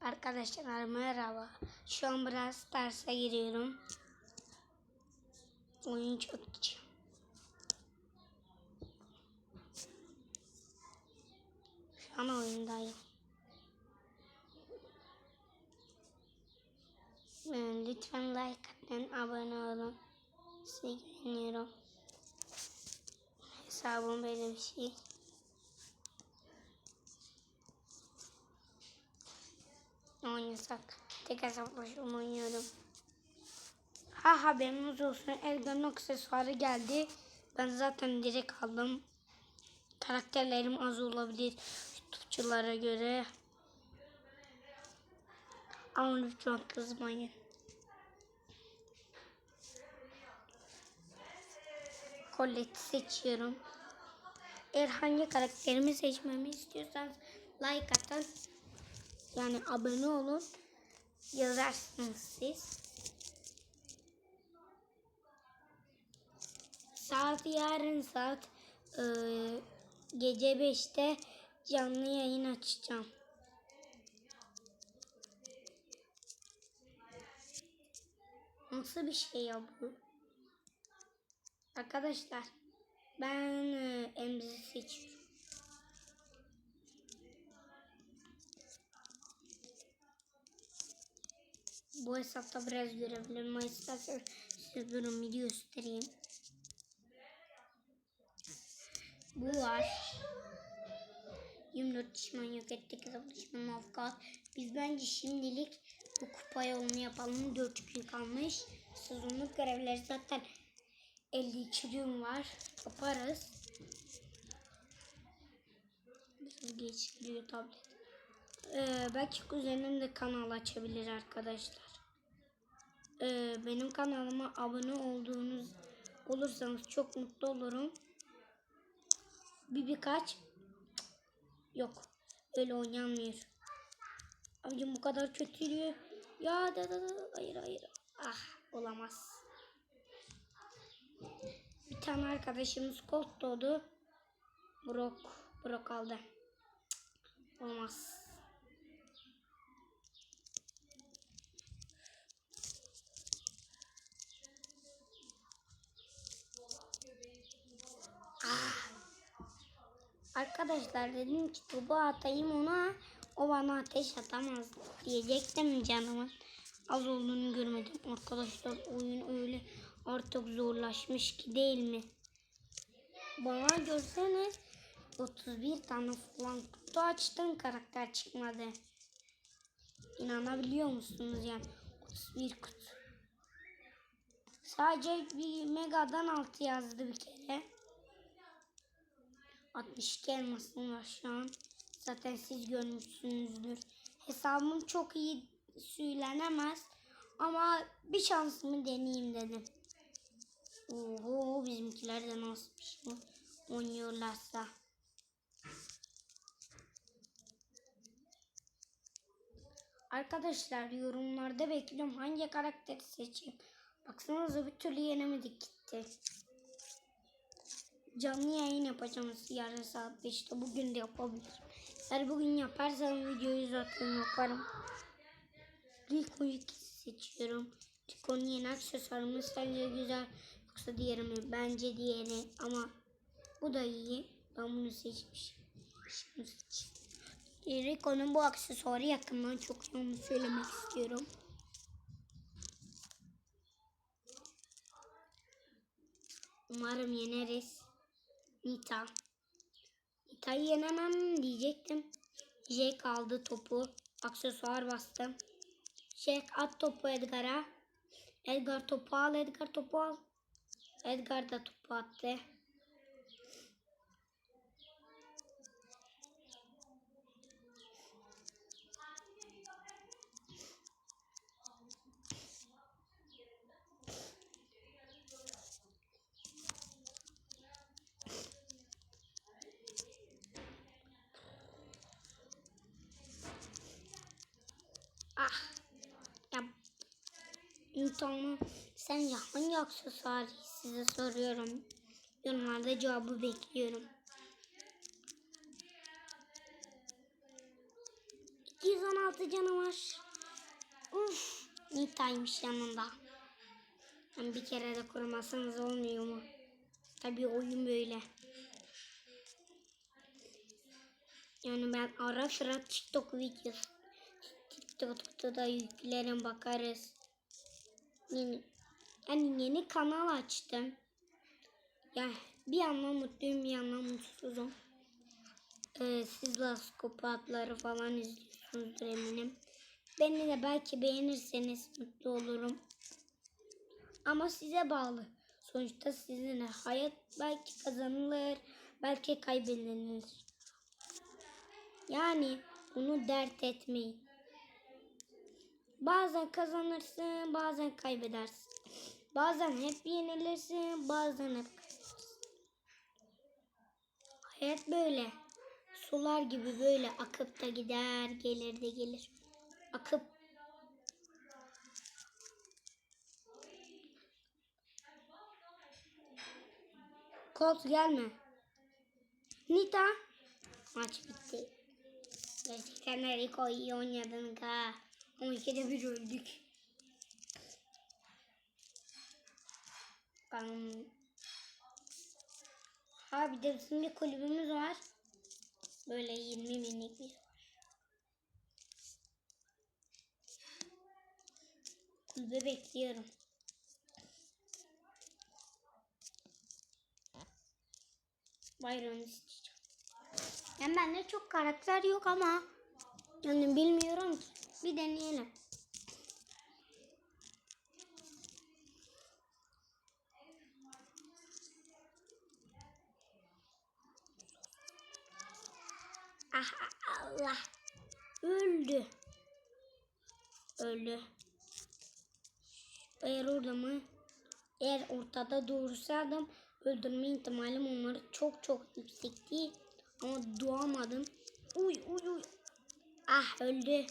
Arkadaşlar merhaba. Şu an biraz derse giriyorum. Oyun çökeceğim. Şu an oyundayım. Ee, Lütfen like atın, abone olun. Size güveniyorum. Hesabım böyle bir şey. Oynasak. Tek hesaplaşım oynuyorum. Ha haberiniz olsun. Elgan'ın aksesuarı geldi. Ben zaten direkt aldım. Karakterlerim az olabilir. Tutçulara göre. Ama lütfen kızmayın. Colette'i seçiyorum. Eğer hangi karakterimi seçmemi istiyorsanız like atın. Yani abone olun. Yazarsınız siz. Saat yarın saat e, gece 5'te canlı yayın açacağım. Nasıl bir şey ya bu? Arkadaşlar ben e, emzi seçiyorum. Bu hesapta biraz görebilirim. Ama isterseniz size durun bir göstereyim. Bu var. 24 düşman yok ettik. Düşman avukat. Biz bence şimdilik bu kupa yolunu yapalım. 4 gün kalmış. Sezonluk görevleri zaten 52 gün var. Yaparız. Biraz geç gidiyor tablet. Ee, belki kuzenim de kanal açabilir arkadaşlar. Ee, benim kanalıma abone olduğunuz olursanız çok mutlu olurum. Bir birkaç yok öyle oynanmıyor. Abicim bu kadar kötü diyor. Ya da da da hayır hayır. Ah olamaz. Bir tane arkadaşımız Colt doğdu. Brock Brock aldı. Olmaz. Arkadaşlar dedim ki topu atayım ona. O bana ateş atamaz diyecektim canımın. Az olduğunu görmedim. Arkadaşlar oyun öyle artık zorlaşmış ki değil mi? Bana görseniz 31 tane falan kutu açtım karakter çıkmadı. İnanabiliyor musunuz yani? 31 kutu. Sadece bir megadan altı yazdı bir kere. 62 elmasım var şu an. Zaten siz görmüşsünüzdür. Hesabım çok iyi söylenemez. Ama bir şansımı deneyeyim dedim. Oho bizimkiler de nasıl bir şey oynuyorlarsa. Arkadaşlar yorumlarda bekliyorum hangi karakteri seçeyim. Baksanıza bir türlü yenemedik gitti. Canlı yayın yapacağım yarın saat 5'te. Bugün de yapabilirim. Eğer bugün yaparsam videoyu zaten yaparım. Rico 2 seçiyorum. Rico'nun yeni aksesuarı mı sence güzel yoksa diğeri mi? Bence diğeri ama bu da iyi. Ben bunu seçmişim. Şunu seçeyim. Rico'nun bu aksesuarı yakından çok onu söylemek istiyorum. Umarım yeneriz. Nita. Nita'yı yenemem diyecektim. Jack aldı topu. Aksesuar bastım. Jack at topu Edgar'a. Edgar topu al. Edgar topu al. Edgar da topu attı. Ah. Ya. Tamam. Sen ya hangi aksesuar size soruyorum. Yorumlarda cevabı bekliyorum. 216 16 canı var. Uf, Nita'ymış yanında. Yani bir kere de kurmasanız olmuyor mu? Tabii oyun böyle. Yani ben ara sıra TikTok videosu TikTok'ta da yüklerim bakarız. Yeni, yani yeni kanal açtım. Ya bir yandan mutluyum bir yandan mutsuzum. Ee, siz laskopatları falan izliyorsunuzdur eminim. Beni de belki beğenirseniz mutlu olurum. Ama size bağlı. Sonuçta sizin hayat belki kazanılır, belki kaybedilir. Yani bunu dert etmeyin. Bazen kazanırsın, bazen kaybedersin. Bazen hep yenilirsin, bazen hep kaybedersin. Hayat böyle. Sular gibi böyle akıp da gider, gelir de gelir. Akıp Colt gelme. Nita. Maç bitti. Gerçekten Rico iyi oynadın ha. 12'de bir öldük. Um, ha bir de bizim bir kulübümüz var. Böyle 20 minik bir. Kulübe bekliyorum. Bayramı isteyeceğim. Yani bende çok karakter yok ama yani bilmiyorum ki. Bir deneyelim. Ah Allah. Öldü. Öldü. Eğer orada mı? Eğer ortada doğursaydım öldürme ihtimalim onları çok çok yüksekti. Ama doğamadım. Uy uy uy. Ah öldü.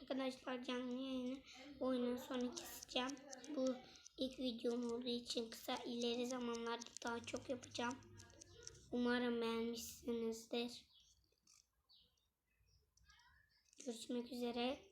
Arkadaşlar canlı yayını oyunun sonu keseceğim. Bu ilk videom olduğu için kısa ileri zamanlarda daha çok yapacağım. Umarım beğenmişsinizdir. Görüşmek üzere.